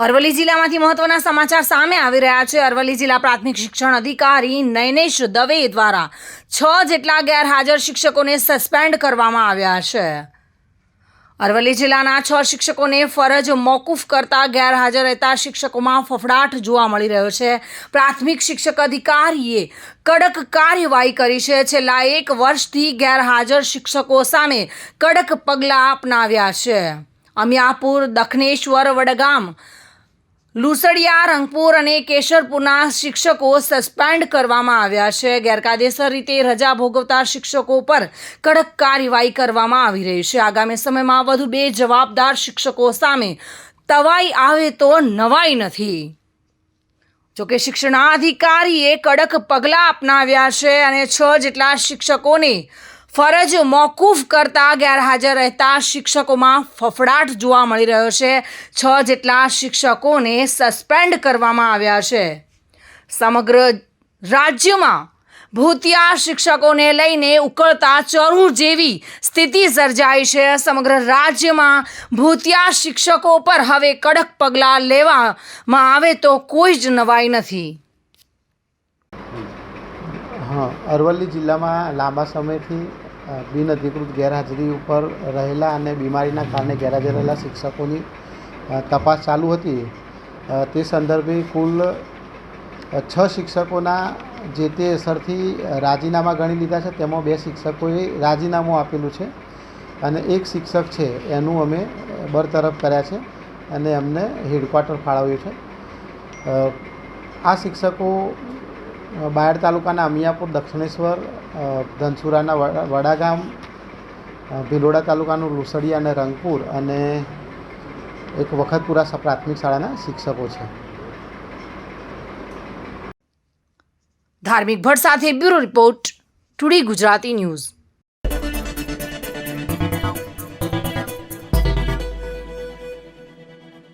અરવલ્લી જિલ્લામાંથી મહત્વના સમાચાર સામે આવી રહ્યા છે. અરવલ્લી જિલ્લા પ્રાથમિક શિક્ષણ અધિકારી નૈનેશ દવે દ્વારા છ જેટલા ગેરહાજર શિક્ષકોને સસ્પેન્ડ કરવામાં આવ્યા છે. અરવલ્લી જિલ્લાના છ શિક્ષકોને ફરજ મોકૂફ કરતા ગેરહાજર રહેતા શિક્ષકોમાં ફફડાટ જોવા મળી રહ્યો છે. પ્રાથમિક શિક્ષક અધિકારીએ કડક કાર્યવાહી કરી છે. છેલ્લા એક વર્ષથી ગેરહાજર શિક્ષકો સામે કડક પગલાં અપનાવ્યા છે. અમિયાપુર, દખનેશ્વર, વડગામ લુસડિયા, રંગપુર અને કેશરપુરના શિક્ષકો સસ્પેન્ડ કરવામાં આવ્યા છે. ગેરકાયદેસર રીતે રજા ભોગવતા શિક્ષકો પર કડક કાર્યવાહી કરવામાં આવી રહી છે. આગામી સમયમાં વધુ બે જવાબદાર શિક્ષકો સામે તવાઈ આવે તો નવાઈ નથી. જોકે શિક્ષણાધિકારીએ કડક પગલાં અપનાવ્યા છે અને છ જેટલા શિક્ષકોને ફરજ મોકૂફ કરતા ગેરહાજર રહેતા શિક્ષકોમાં ફફડાટ જોવા મળી રહ્યો છે. છ જેટલા શિક્ષકોને સસ્પેન્ડ કરવામાં આવ્યા છે. સમગ્ર રાજ્યમાં ભૂતિયા શિક્ષકોને લઈને ઉકળતા ચરું જેવી સ્થિતિ સર્જાઈ છે. સમગ્ર રાજ્યમાં ભૂતિયા શિક્ષકો પર હવે કડક પગલાં લેવામાં આવે તો કોઈ જ નવાઈ નથી. અરવલ્લી જિલ્લામાં લાંબા સમયથી અ, બિનઅધિકૃત ગેરહાજરી ઉપર રહેલા અને બીમારીના કારણે ગેરહાજર રહેલા શિક્ષકોની તપાસ ચાલુ હતી. તે સંદર્ભે કુલ છ શિક્ષકોના જે તે અસરથી રાજીનામા ગણી લીધા છે તેમાં બે શિક્ષકોએ રાજીનામું આપેલું છે અને એક શિક્ષક છે એનું અમે બરતરફ કર્યા છે અને એમને હેડક્વાર્ટર ફાળવ્યું છે. આ શિક્ષકો બાયડ તાલુકાના અમિયાપુર, દક્ષિણેશ્વર ધનસુરાના વડાગામ ભિલોડા તાલુકાનું લુસડિયા અને રંગપુર અને એક વખતપુરા પ્રાથમિક શાળાના શિક્ષકો છે. ધાર્મિક ભટ્ટ સાથે bureau report, today Gujarati news.